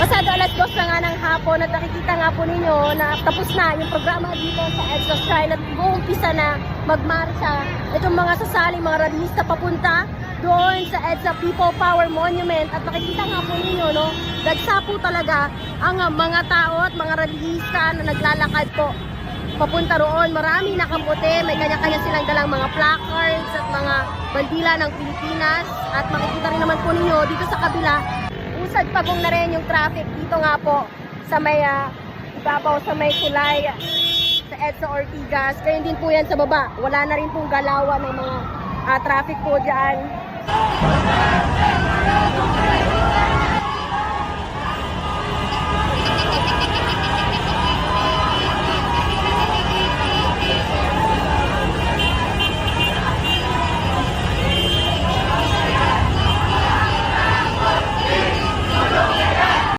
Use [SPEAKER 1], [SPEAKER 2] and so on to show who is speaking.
[SPEAKER 1] Pasado alas dos na nga ng hapon at nakikita nga po ninyo na tapos na yung programa dito sa Shrine at uumpisa na magmarcha itong mga sasaling mga rallyista papunta doon sa EDSA People Power Monument at nakikita nga po ninyo no, dagsa po talaga ang mga tao at mga rallyista na naglalakad po papunta roon. Marami nakaputi, may kanya-kanya silang dalang mga placards at mga bandila ng Pilipinas. At makikita rin naman po ninyo dito sa kabila, usad pagong na rin yung traffic dito nga po sa may ah, ibabaw sa may kulay sa EDSA Ortigas. Ganyan din po yan sa baba. Wala na rin pong galawan ng mga ah, traffic po dyan.